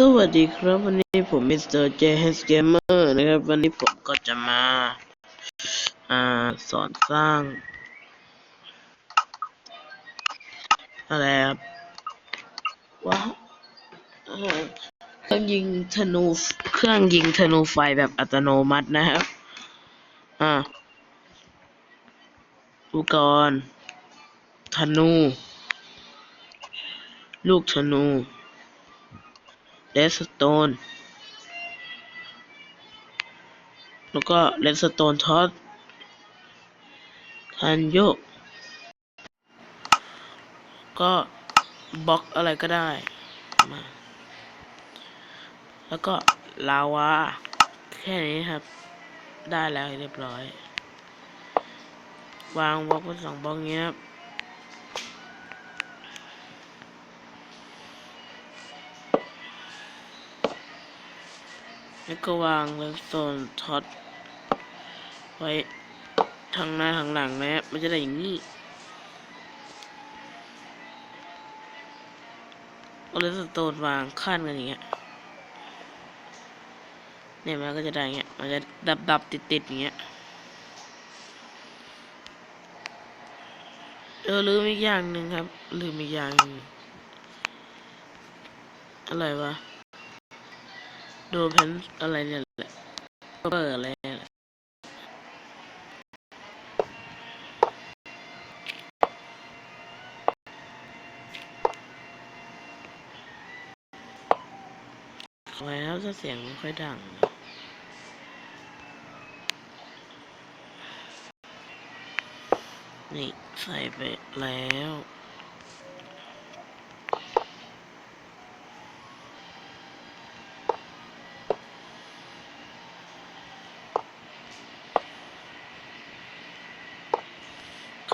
สวัสดีครับวันนี้ผมมิสเตอร์เจเฮสเกมเมอร์นะครับ วันนี้ผมก็จะมา อ่าสอนสร้าง อะไรครับว้าวอ่าเครื่องยิงธนูเครื่องยิงธนูไฟแบบอัตโนมัตินะครับ อ่าอุปกรณ์ธนู ลูกธนู เลสโตนแล้วก็เลสโตนทอสคันโยก ก็บล็อกอะไรก็ได้มาแล้วก็ลาวา แค่นี้ครับ ได้แล้วเรียบร้อย วางบล็อกไว้สองบล็อกเงี้ยครับ แล้วก็วางเลนส์โซนท็อตไว้ทางหน้าทางหลังนะมันจะได้อย่างนี้เอาเลนส์โซนวางขั้นกันอย่างเงี้ยเนี่ยมันก็จะได้อย่างเงี้ย มันจะดับดับติดติดอย่างเงี้ย เออลืมอีกอย่างหนึ่งครับ ลืมอีกอย่างอะไรวะ ดูเพนอะไรเนี่ยแหละเปิดอะไรเนี่ยแหละขอให้ครับถ้าเสียงไม่ค่อยดังนะนี่ ใส่ไปแล้ว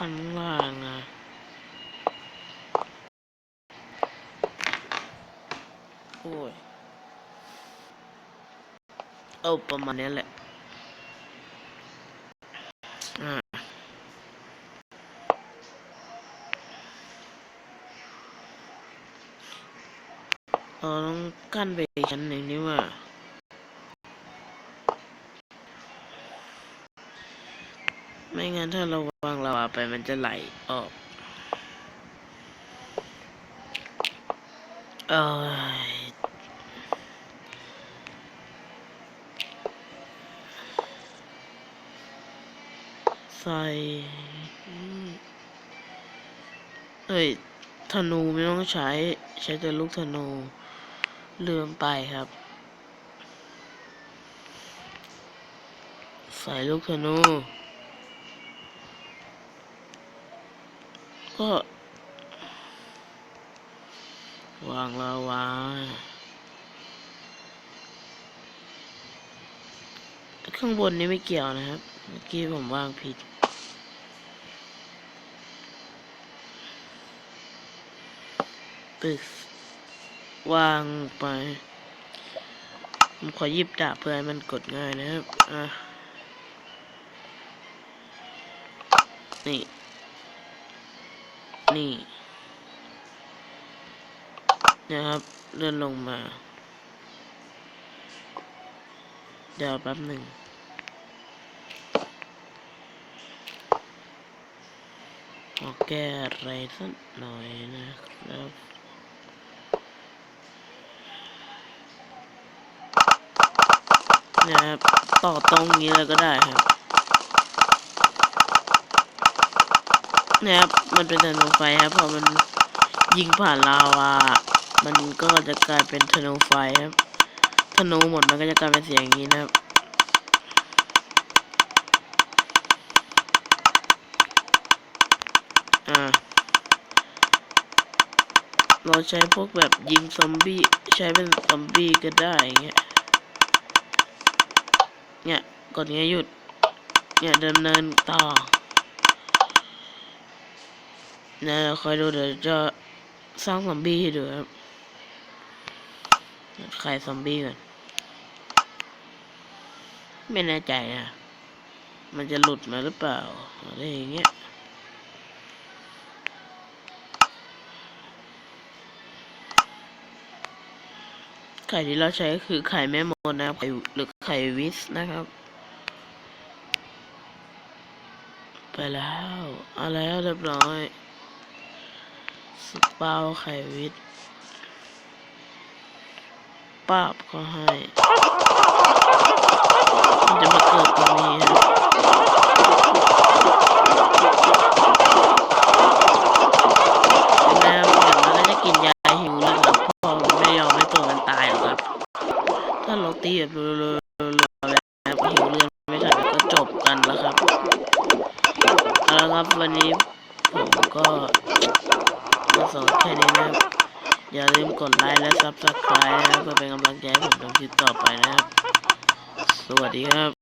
ข้างล่างนะโอ้ยเอาประมาณนี้แหละอ่าเราต้องกั้นไปชั้นหนึ่งนี่ว่า ไม่งั้นถ้าเราวางลาวาไปมันจะไหลออกเอยใส่อืมเอ้ยธนูไม่ต้องใช้ ใช้แต่ลูกธนูลืมไปครับ ใส่ลูกธนู ก็วางลาวางข้างบนนี้ไม่เกี่ยวนะครับ เมื่อกี้ผมวางผิดตึกวางไป ผมขอยิบดาบเพื่อให้มันกดง่ายนะครับ อะ นี่ นี่ นะครับเลื่อนลงมา เดี๋ยวแป๊บหนึ่งขอแก้อะไรสักหน่อยนะครับนะครับต่อตรงนี้เลยก็ได้ครับ นะครับ มันเป็นธนูไฟครับพอมันยิงผ่านลาวา มันก็จะกลายเป็นธนูไฟครับ ธนูหมดมันก็จะกลายเป็นเสียงอย่างนี้นะครับ อ่า เราใช้พวกแบบยิงซอมบี้ใช้เป็นซอมบี้ก็ได้เงี้ย เนี่ยกดเงี้ยหยุด เนี่ยดำเนินต่อ นะคอยดูเดี๋ยวจะสร้างซอมบี้ให้ดูครับใครซอมบี้ก่อนไม่แน่ใจนะมันจะหลุดมาหรือเปล่าอะไรอย่างเงี้ยไข่ที่เราใช้ก็คือไข่แม่มดนะครับไข่หรือไข่วิสนะครับ ไปแล้ว เอาแล้วเรียบร้อย สเปาไขวิสป้าบก็ให้ มันจะมาเกิดตรงนี้ครับแม่ผมมันก็จะกินยาหิวแล้วครับพ่อไม่ยอมให้ตัวมันตายหรอกครับ ถ้าเราตีแบบรัวๆแล้วหิวเลือดไม่ทันก็จบกันแล้วครับเอาละครับวันนี้ผมก็ ก็สอนแค่นี้นะครับ อย่าลืมกดไลค์และซับสไครต์นะครับเพื่อเป็นกำลังใจให้ผมทำคลิปต่อไปนะครับ สวัสดีครับ